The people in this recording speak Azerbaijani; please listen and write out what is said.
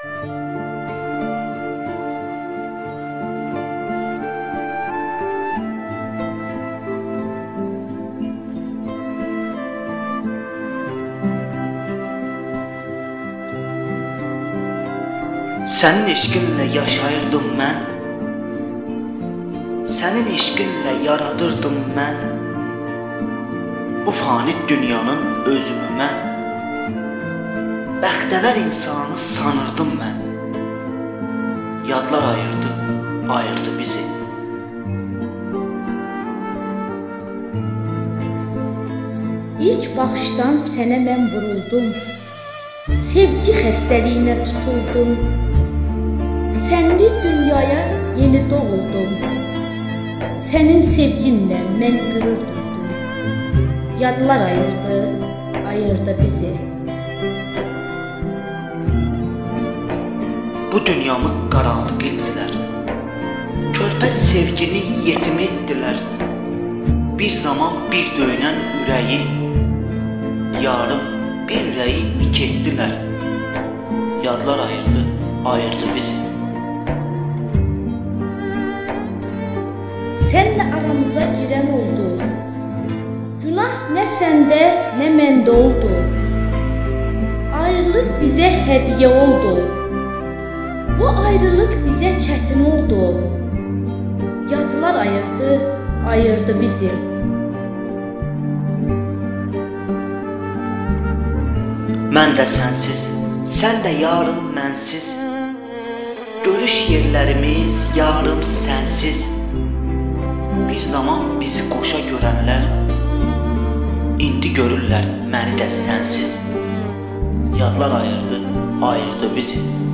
Sənin eşqinlə yaşayırdım mən. Sənin eşqinlə yaradırdım mən. Bu fani dünyanın özümü mən. Bəxtəvər insanı sanırdım ayırdı, ayırdı bizi. İlk baxışdan sənə mən vuruldum. Sevgi xəstəliyinə tutuldum. Sənli dünyaya yeni doğuldum. Sənin sevginlə mən qürur duydum. Yadlar ayırdı, ayırdı bizi. Bu dünyamı qaranlıq etdilər. Körpə sevgini yetim etdilər. Bir zaman bir döyünən ürəyi, yarım bir ürəyi iki etdilər. Yadlar ayırdı, ayırdı bizi. Sənlə aramıza girən oldu. Günah nə səndə, nə məndə oldu. Ayrılıq bizə hədiyyə oldu. Çətin oldu. Yadlar ayırdı, ayırdı bizi. Mən də sənsiz, sən də yarım mənsiz. Görüş yerlərimiz yarım sənsiz. Bir zaman bizi qoşa görənlər indi görürlər məni də sənsiz. Yadlar ayırdı, ayırdı bizi.